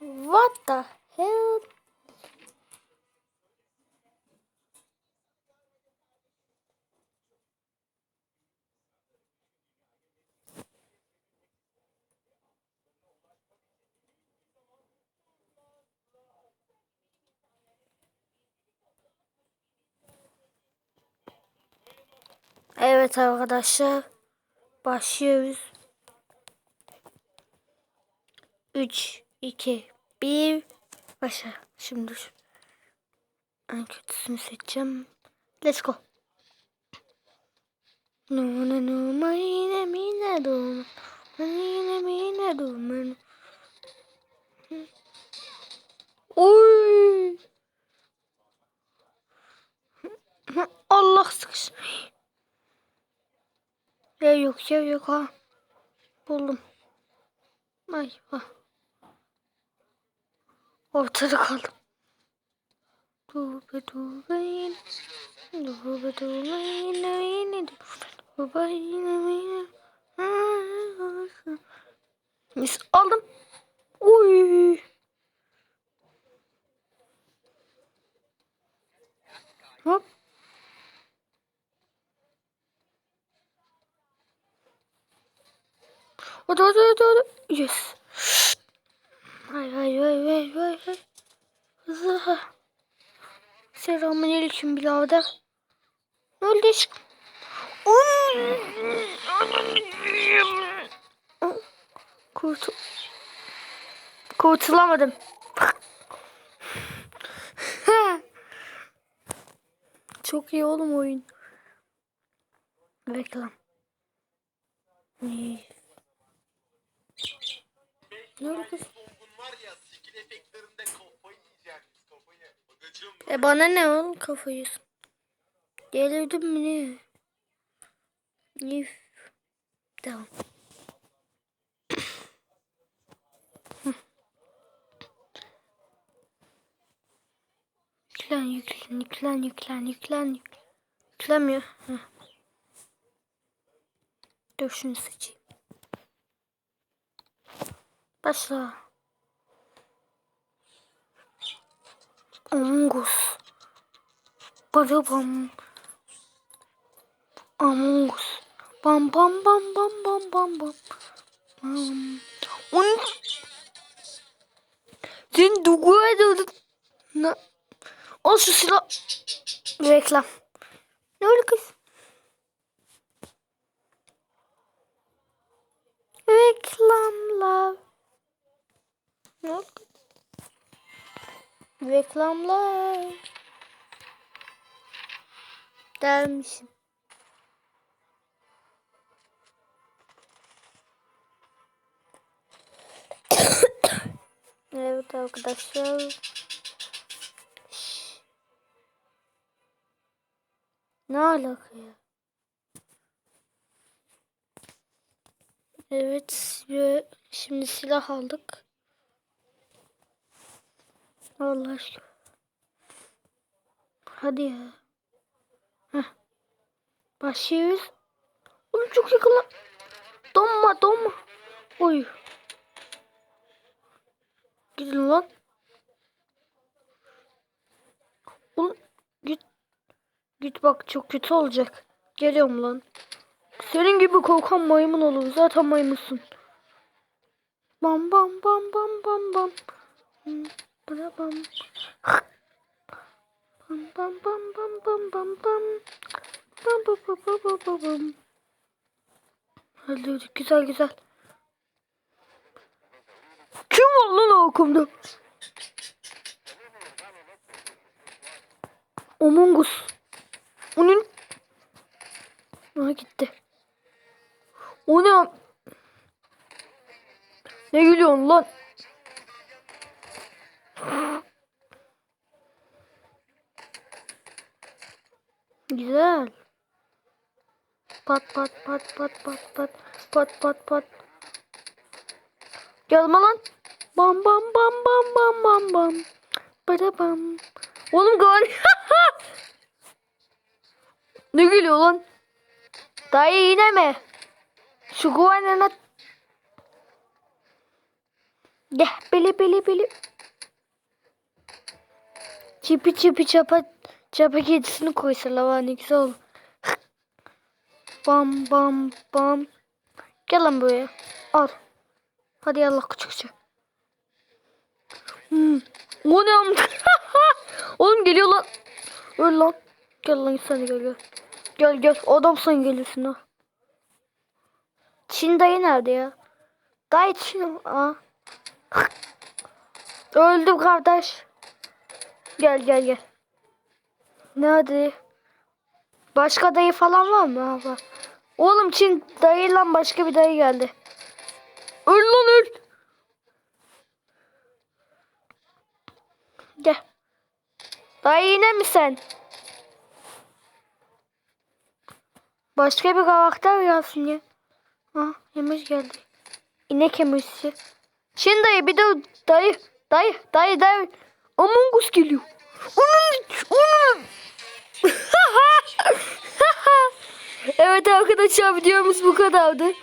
What the hell? Evet arkadaşlar. Başlıyoruz. 3, 2, 1. Başla. Şimdi dur. En kötüsünü seçeceğim. Let's go. No no marine mine do. Marine mine do. man. Oy. Allah sıkış. Ya yok ya yok ha. Buldum. Ay ha. Ortada kaldım. Dube dube yine. Dube dube yine yine. Dube yine yine. Mis aldım. Uy. Hadi hadi hadi hadi. Yes. Hay hay hay hay hay hay. Hızlı. Selamünaleyküm birader. Ne oldu aşkım? Kurtul... Kurtulamadım. Çok iyi oğlum oyun. Reklam. İyi. Ne oldu kız? E bana ne oğlum kafayı? Gelirdim mi ne? Üf. Tamam. Yüklen yüklen yüklen yüklen yüklen Yüklemiyor. Heh. Dur şunu seçeyim. Başla. Among Us. Bada bam. Among Us. Bam bam bam bam bam bam bam. On... Sen dua ediyordun. Ne? Al şu silah. Reklam. Ne oldu kız? Reklamlar. Ne oldu? Reklamlar. Dermişim. evet arkadaşlar. Ne alaka ya? Evet ve şimdi silah aldık. Allah aşkına. Hadi ya. Heh. Başlıyoruz. Oğlum çok yakın lan. Donma donma. Oy. Gidin lan. Oğlum git. Git bak çok kötü olacak. Geliyorum lan. Senin gibi korkan maymun olur. Zaten maymunsun. Bam bam bam bam bam bam. Hmm, Bam bam. Bam bam bam bam bam bam bam. Bam bam bam bam bam bam bam. Hadi güzel güzel. Kim var lan o okumda? Among. Onun... Ha gitti. O ne? Ne gülüyorsun lan? Güzel. Pat pat pat pat pat pat pat pat pat. Gelme lan. Bam bam bam bam bam bam bam. Bada bam. Oğlum gol. ne gülüyor lan? Dayı yine mi? Şu güvenene... Gel bili bili bili. Çipi çipi çapa çapa kedisini koysalar var ne güzel olur. Bam bam bam. Gel lan buraya. Al. Hadi yallah küçük küçük. Hmm. O ne am- Oğlum geliyor lan. Öl lan. Gel lan sen gel gel. Gel gel. Adam sen geliyorsun ha. Çin dayı nerede ya? Dayı Çin. Aa. Öldüm kardeş. Gel gel gel. Nerede? Başka dayı falan var mı? Var. Oğlum Çin dayıyla başka bir dayı geldi. Öl lan öl. Gel. Dayı yine mi sen? Başka bir karakter gelsin ya. Ha yemiş geldi. İnek yemişsi. Şimdi dayı bir de dayı dayı dayı dayı. Among Us geliyor. Onun onun. evet arkadaşlar videomuz bu kadardı.